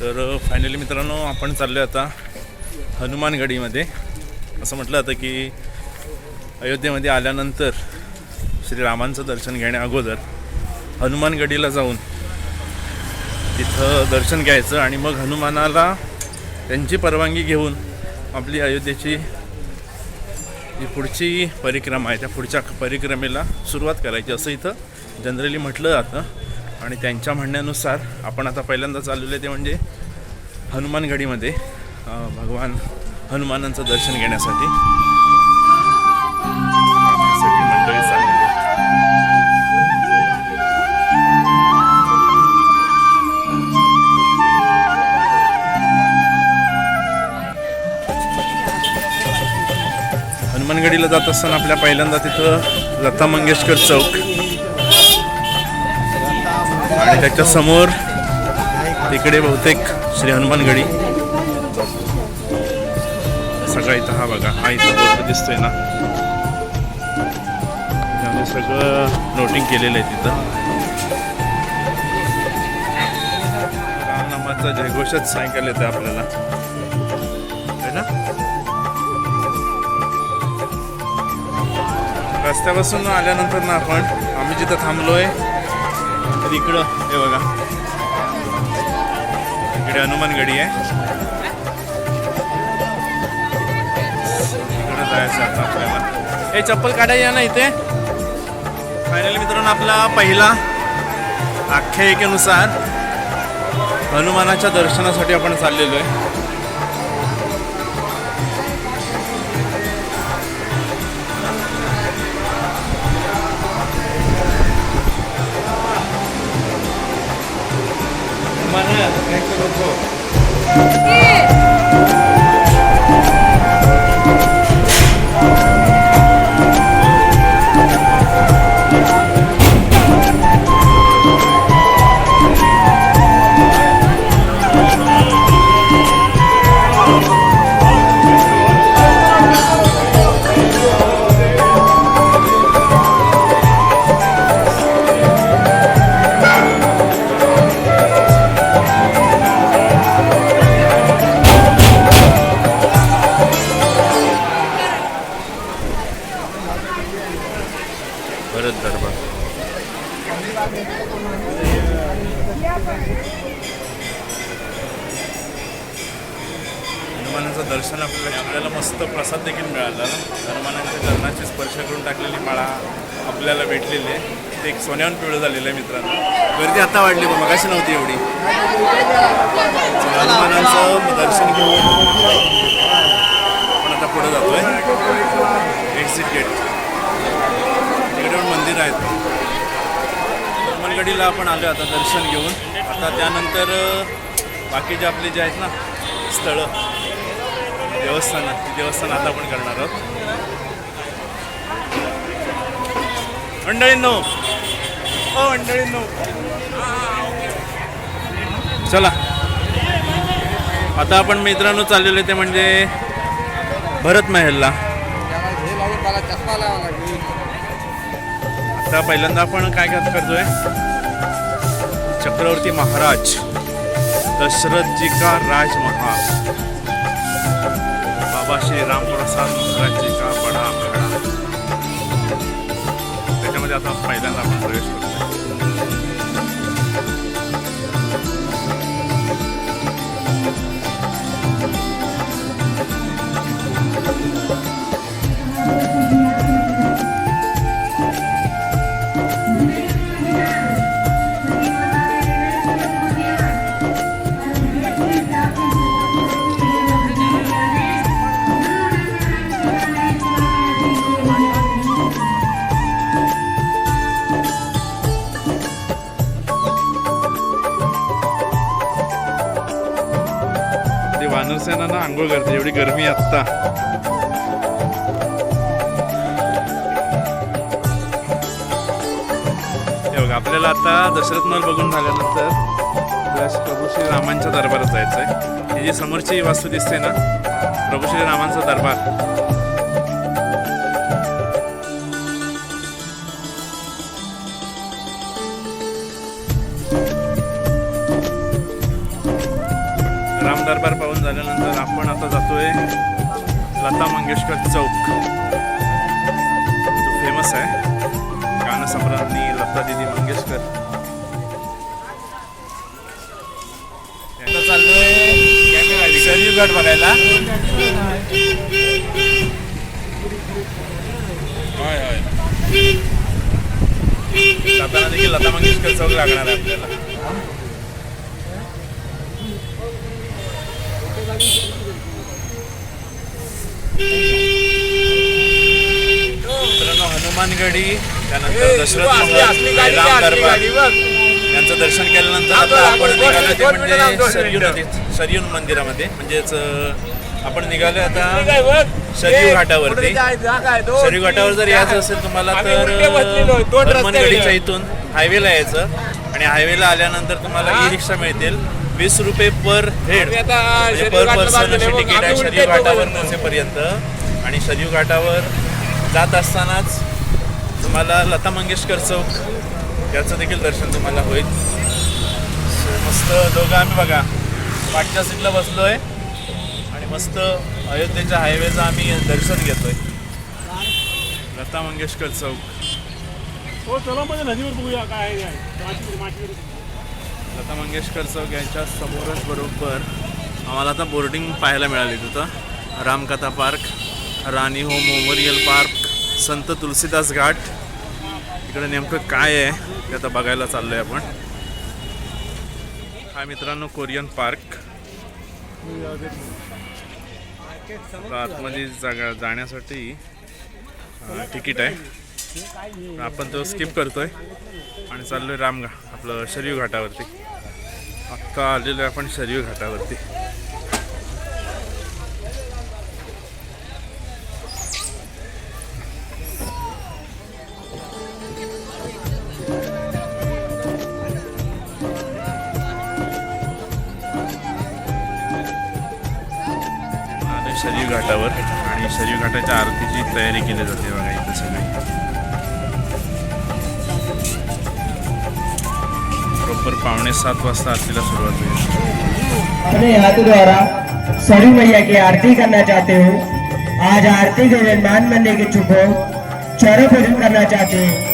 तर फायनली मित्रांनो आपण चाललो आता हनुमानगडीमध्ये. असं म्हटलं जातं की अयोध्येमध्ये आल्यानंतर श्रीरामांचं दर्शन घेण्या अगोदर हनुमानगडीला जाऊन तिथं दर्शन घ्यायचं आणि मग हनुमानाला त्यांची परवानगी घेऊन आपली अयोध्येची जी पुढची परिक्रमा आहे त्या पुढच्या परिक्रमेला सुरुवात करायची असं इथं जनरली म्हटलं जातं. आणि त्यांच्या म्हणण्यानुसार आपण आता पहिल्यांदा चाललेलं आहे ते म्हणजे हनुमानगडीमध्ये भगवान हनुमानांचं दर्शन घेण्यासाठी. हनुमानगडीला जात असताना आपल्या पहिल्यांदा तिथं लता मंगेशकर चौक. त्याच्यासमोर तिकडे बहुतेक श्री हनुमानगडी सगळा इथं हा बघा हा इथं बोर्ड दिसतोय ना. त्यामुळे सगळं नोटिंग केलेलं आहे तिथं. रामनामाचा जयघोषच सायंकाल येतं आपल्याला. है ना? रस्त्यापासून आल्यानंतर ना आपण आम्ही जिथं थांबलोय तर इकडं? हे बघा. इकडे हनुमानगडी आहे. इकडे जायचं आता आपल्याला. हे चप्पल काढायला ना इथे. फायनली मित्रांनो आपला पहिला आख्यायिकेनुसार हनुमानाच्या दर्शनासाठी आपण चाललेलो आहे. भरत दरबार. हनुमानाचं दर्शन आपल्याला आपल्याला मस्त प्रसाद देखील मिळाला. हनुमानाच्या चरणाची स्पर्श करून टाकलेली माळा आपल्याला भेटलेली आहे. ते एक सोन्याहून पिवळं झालेलं आहे मित्रांनो. गर्दी आता वाढली पण मगाशी नव्हती एवढी. हनुमानाचं दर्शन घेऊन आपण आता पुढे जातोय. एक्झिट गेट तिकडे मंदिर आहेत. हनुमानगडीला आपण आलो आता दर्शन घेऊन. आता त्यानंतर बाकी बाकीचे आपले जे आहेत ना स्थळं देवस्थान देवस्थान आता आपण करणार आहोत. मंडळींनो हो मंडळींनो. चला. आता आपण मित्रांनो चाललेलो आहे ते म्हणजे भरत महलला चष्मा लावा लागेल. आता पहिल्यांदा आपण काय काय करतोय? चक्रवर्ती महाराज दशरथ जी का राजमहा. बाबा श्री रामप्रसाद महाराजजी का बडा आखाडा त्याच्यामध्ये आता पहिल्यांदा आपण प्रवेश करतो ते ना आंघोळ करते एवढी गरमी आत्ता. हे बघा आपल्याला आता दशरथ मल बघून झाल्यानंतर प्रभू श्री रामांच्या दरबारात जायचं आहे ही जी समोरची वास्तू दिसते ना प्रभू श्री रामांचा दरबार. झाल्यानंतर आपण आता जातोय लता मंगेशकर चौक. जो फेमस आहे. गानसम्राज्ञी लता दिदी मंगेशकर. आता चाललोय शरीर घाट बघायला. होय होय. जाताना देखील लता मंगेशकर चौक लागणार आहे आपल्याला मित्रांनो हनुमानगडी त्यानंतर दशरथ यांचं दर्शन केल्यानंतर आता आपण निघालो म्हणजे नदीत शरयू मंदिरामध्ये. म्हणजेच आपण निघालो आता शरयू घाटावरती. शरयू घाटावर जर यायचं असेल तुम्हाला तर हनुमानगडीच्या इथून हायवेला यायचं. आणि हायवेला आल्यानंतर तुम्हाला ई रिक्षा मिळतील. वीस रुपये पर हेड. म्हणजे पर पर्सन अशी तिकीट आहे शरयू घाटावर पोहोचेपर्यंत. आणि शरयू घाटावर जात असतानाच तुम्हाला लता मंगेशकर चौक याचं देखील दर्शन तुम्हाला होईल. मस्त दोघं आम्ही बघा. मागच्या सीटला बसलोय. आणि मस्त अयोध्येच्या हायवेचं आम्ही दर्शन घेतोय. लता मंगेशकर चौक. हो चला मध्ये नदीवर बघूया काय आहे. लता मंगेशकर चौक यांच्या समोरच बरोबर आम्हाला आता बोर्डिंग पाहायला मिळाली तिथं. रामकथा पार्क राणी होम मेमोरियल पार्क. संत तुलसीदास घाट. इकडे नेमकं काय आहे ते आता बघायला चाललोय आपण. हा मित्रांनो कोरियन पार्क. आतमध्ये जागा जाण्यासाठी तिकीट आहे. आपण तो स्किप करतोय आणि चाललोय रामघा आपलं शरीव घाटावरती. आत्ता आलेलो आहे आपण शरीव घाटावरती. आलोय घाटावर आणि शरीव घाटाच्या आरतीची तयारी केली जाते बघा इथं सगळी. प्रॉपर पावणे सात वाजता आरतीला सुरुवात होईल. अपने हाथ द्वारा सरयू मैया की आरती करना चाहते हो. आज आरती के मेहमान बनने के चुको चौरे पूजन करना चाहते हो.